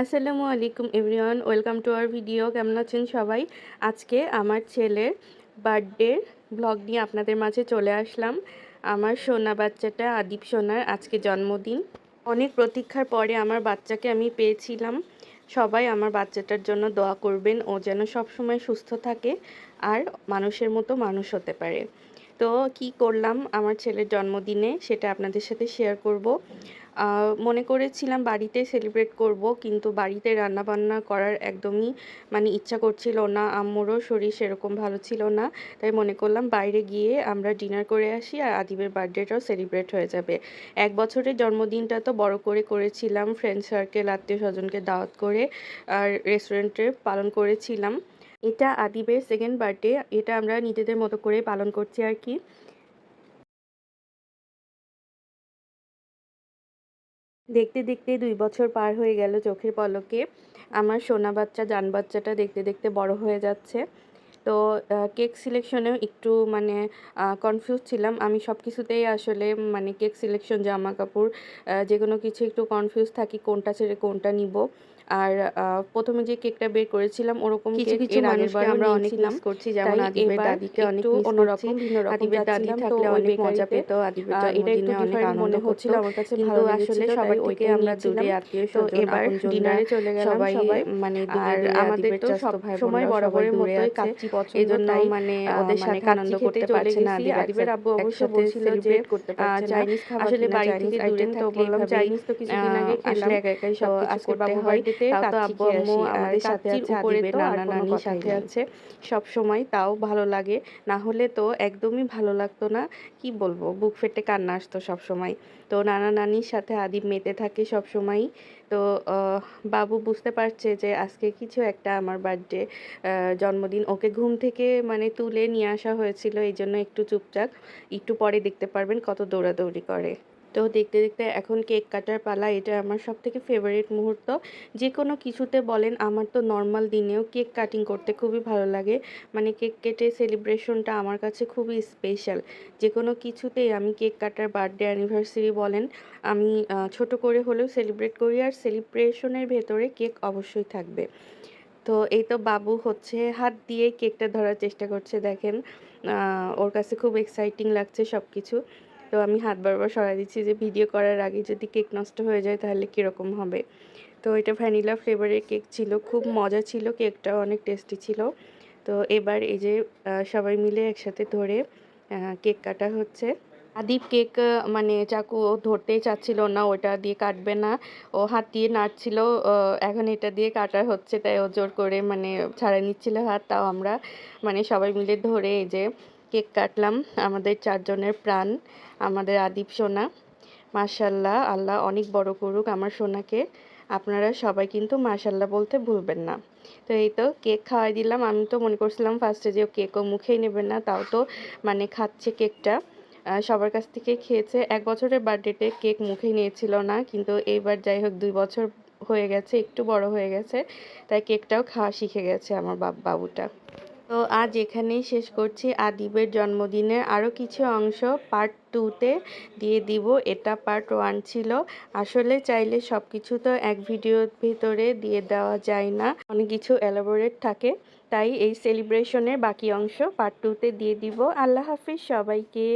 আসসালামু আলাইকুম everyone, welcome to our video. কেমন আছেন সবাই? আজকে আমার ছেলের বার্থডে ব্লগ নিয়ে আপনাদের মাঝে চলে আসলাম। আমার সোনা বাচ্চাটা আদিপ সোনার আজকে জন্মদিন। অনেক প্রতীক্ষার পরে আমার বাচ্চাকে আমি পেয়েছিলাম। সবাই আমার বাচ্চাটার জন্য দোয়া করবেন, ও যেন সবসময় সুস্থ থাকে আর মানুষের মতো মানুষ হতে পারে। তো কি করলাম, আমার ছেলের জন্মদিনে সেটা আপনাদের সাথে শেয়ার করব। মনে করেছিলাম বাড়িতে সেলিব্রেট করব, কিন্তু বাড়িতে রান্না বান্না করার একদমই মানে ইচ্ছা করছিল না, আম্মুরও শরীর সেরকম ভালো ছিল না, তাই মনে করলাম বাইরে গিয়ে আমরা ডিনার করে আসি আর আদিবের বার্থডেটাও সেলিব্রেট হয়ে যাবে। এক বছরের জন্মদিনটা তো বড় করে করেছিলাম ফ্রেন্ড সার্কেল আত্মীয় স্বজনকে দাওয়াত করে আর রেস্টুরেন্টে পালন করেছিলাম। এটা আদিবের সেকেন্ড বার্থডে এটা আমরা নিজেদের মতো করে পালন করছি আর কি। দেখতে দেখতে দুই বছর পার হয়ে গেল চোখের পলকে। আমার সোনা বাচ্চা, জান বাচ্চাটা দেখতে দেখতে বড় হয়ে যাচ্ছে। তো কেক সিলেকশনেও একটু মানে কনফিউজ ছিলাম। আমি সব কিছুতেই আসলে মানে কেক সিলেকশন জামা কাপড় যে কোনো কিছু একটু কনফিউজ থাকি কোনটা ছেড়ে কোনটা নিব। আর প্রথমে যে কেকটা বের করেছিলাম ওরকম কিছু কিছু মানুষকে আমরা অনেক মিস করছি যেমন আদিবের দাদিকে অনেক মিস অন্যরকম ভিন্ন রকম আদিবের দাদি থাকলে অনেক মজা পেত আদিবের জন্মদিনে অনেক আনন্দ হচ্ছিল আমার কাছে ভালো আসলে সবাই থেকে আমরা দূরে আত্মীয় স্বজন এবার ডিনারে চলে গেলাম সবাই মানে আর আমাদের তো সব সময় বরাবরের মতোই কাচ্চি মানে ওদের সাথে আনন্দ করতে পারছে না আদিবের আব্বু অবশ্য বলছিল যে চাইনিজ খাবার আসলে বাড়ি থেকে দূরে তো বললাম চাইনিজ তো কিছুদিন আগে খেলাম। একা একাই সব কিছু করতে হয়। তাও তো আব্বু আম্মু আমাদের সাথে আছে নানা সাথে আছে। সব সময় তাও ভালো লাগে। না হলে তো একদমই ভালো লাগতো না। কি বলব বুক ফেটে কান্না আসতো সব সময়। তো নানা নানির সাথে আদিব মেতে থাকে সব সময় তো বাবু বুঝতে পারছে যে আজকে কিছু একটা আমার বার্থডে জন্মদিন ওকে ঘুম থেকে মানে তুলে নিয়ে আসা হয়েছিল, এই জন্য একটু চুপচাপ। একটু পরে দেখতে পারবেন কত দৌড়াদৌড়ি করে। তো দেখতে দেখতে এখন কেক কাটার পালা, এটা আমার সব থেকে ফেভারিট মুহূর্ত। যে কোনো কিছুতে বলেন, আমার তো নর্মাল দিনেও কেক কাটিং করতে খুবই ভালো লাগে। মানে কেক কেটে সেলিব্রেশনটা আমার কাছে খুবই স্পেশাল যে কোনো কিছুতেই আমি কেক কাটার বার্থডে অ্যানিভার্সারি বলেন, আমি ছোট করে হলেও সেলিব্রেট করি। আর সেলিব্রেশনের ভেতরে কেক অবশ্যই থাকবে। তো এই তো বাবু হচ্ছে হাত দিয়ে কেকটা ধরার চেষ্টা করছে, দেখেন। ওর কাছে খুব এক্সাইটিং লাগছে সব কিছু তো আমি হাত বারবার সরাই দিচ্ছি যে, ভিডিও করার আগে যদি কেক নষ্ট হয়ে যায় তাহলে কীরকম হবে? তো এটা ভ্যানিলা ফ্লেভারের কেক ছিল, খুব মজা ছিল, কেকটা অনেক টেস্টি ছিল। তো এবার এই যে সবাই মিলে একসাথে ধরে কেক কাটা হচ্ছে। আদিপ কেক মানে চাকু ও ধরতেই চাচ্ছিল না ওটা দিয়ে কাটবে না। ও হাত দিয়ে নাড়ছিল এখন এটা দিয়ে কাটা হচ্ছে, তাই ও জোর করে মানে ছাড়া নিচ্ছিল হাত। তাও আমরা মানে সবাই মিলে ধরে এই যে কেক কাটলাম, আমাদের চারজনের প্রাণ, আমাদের আদিপ, সোনা। মাশাল্লাহ, আল্লাহ অনেক বড় করুক আমার সোনাকে। আপনারা সবাই কিন্তু মাশাল্লাহ বলতে ভুলবেন না। তো এই তো কেক খাওয়াই দিলাম। আমি তো মনে করছিলাম ফার্স্টে যে কেকও মুখেই নেবেন না, তাও তো মানে খাচ্ছে কেকটা। সবার কাছ থেকে খেয়েছে। এক বছরের বার্থডেতে কেক মুখেই নিয়েছিল না, কিন্তু এইবার যাই হোক দুই বছর হয়ে গেছে, একটু বড় হয়ে গেছে, তাই কেকটাও খাওয়া শিখে গেছে আমার বাবুটা। তো আজ এখানেই শেষ করছি। আদিবের জন্মদিনের আরও কিছু অংশ পার্ট টুতে দিয়ে দিব। এটা পার্ট ওয়ান ছিল। আসলে চাইলে সব কিছু তো এক ভিডিওর ভিতরে দিয়ে দেওয়া যায় না। অনেক কিছু এলাবোরেট থাকে। তাই এই সেলিব্রেশনের বাকি অংশ পার্ট টুতে দিয়ে দিব। আল্লাহ হাফিজ সবাইকে।